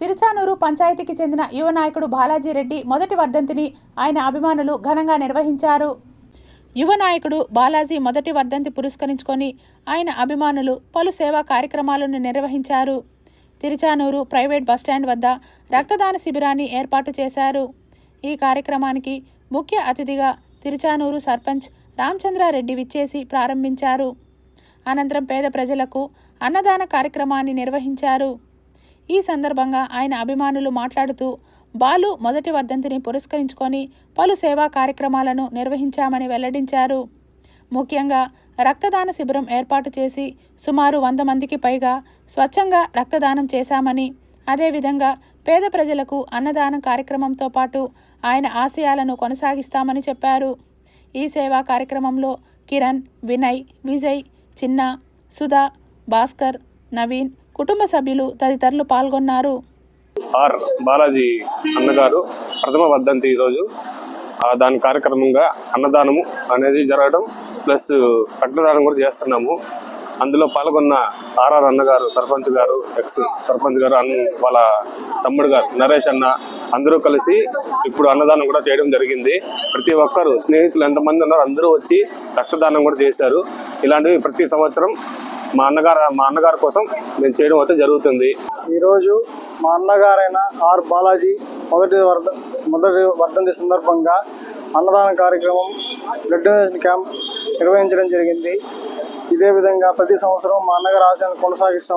తిరుచానూరు పంచాయతీకి చెందిన యువ నాయకుడు బాలాజీ రెడ్డి మొదటి వర్ధంతిని ఆయన అభిమానులు ఘనంగా నిర్వహించారు. యువ నాయకుడు బాలాజీ మొదటి వర్ధంతి పురస్కరించుకొని ఆయన అభిమానులు పలు సేవా కార్యక్రమాలను నిర్వహించారు. తిరుచానూరు ప్రైవేట్ బస్టాండ్ వద్ద రక్తదాన శిబిరాన్ని ఏర్పాటు చేశారు. ఈ కార్యక్రమానికి ముఖ్య అతిథిగా తిరుచానూరు సర్పంచ్ రామచంద్రారెడ్డి విచ్చేసి ప్రారంభించారు. అనంతరం పేద ప్రజలకు అన్నదాన కార్యక్రమాన్ని నిర్వహించారు. ఈ సందర్భంగా ఆయన అభిమానులు మాట్లాడుతూ బాలు మొదటి వర్ధంతిని పురస్కరించుకొని పలు సేవా కార్యక్రమాలను నిర్వహించామని వెల్లడించారు. ముఖ్యంగా రక్తదాన శిబిరం ఏర్పాటు చేసి సుమారు వంద మందికి పైగా స్వచ్ఛంగా రక్తదానం చేశామని అదేవిధంగా పేద ప్రజలకు అన్నదానం కార్యక్రమంతో పాటు ఆయన ఆశయాలను కొనసాగిస్తామని చెప్పారు. ఈ సేవా కార్యక్రమంలో కిరణ్ వినయ్ విజయ్ చిన్న సుధా భాస్కర్ నవీన్ కుటుంబ సభ్యులు తదితరులు పాల్గొన్నారు. ఆర్ బాలాజీ అన్నగారు ప్రథమ వర్ధంతి ఈరోజు. దాని కార్యక్రమంగా అన్నదానము అనేది జరగడం ప్లస్ రక్తదానం కూడా చేస్తున్నాము. అందులో పాల్గొన్న ఆర్ఆర్ అన్నగారు సర్పంచ్ గారు ఎక్స్ సర్పంచ్ గారు అన్న వాళ్ళ తమ్ముడు గారు నరేష్ అన్న అందరూ కలిసి ఇప్పుడు అన్నదానం కూడా చేయడం జరిగింది. ప్రతి ఒక్కరు స్నేహితులు ఎంతమంది ఉన్నారో అందరూ వచ్చి రక్తదానం కూడా చేశారు. ఇలాంటివి ప్రతి సంవత్సరం మా అన్నగారు మా అన్నగారి కోసం మేము చేయడం అయితే జరుగుతుంది. ఈరోజు మా అన్నగారైన ఆర్ బాలాజీ మొదటి వర్ధ మొదటి వర్ధంతి సందర్భంగా అన్నదాన కార్యక్రమం బ్లడ్ డొనేషన్ క్యాంప్ నిర్వహించడం జరిగింది. ఇదే విధంగా ప్రతి సంవత్సరం మా అన్నగారు ఆశయాన్ని కొనసాగిస్తాం.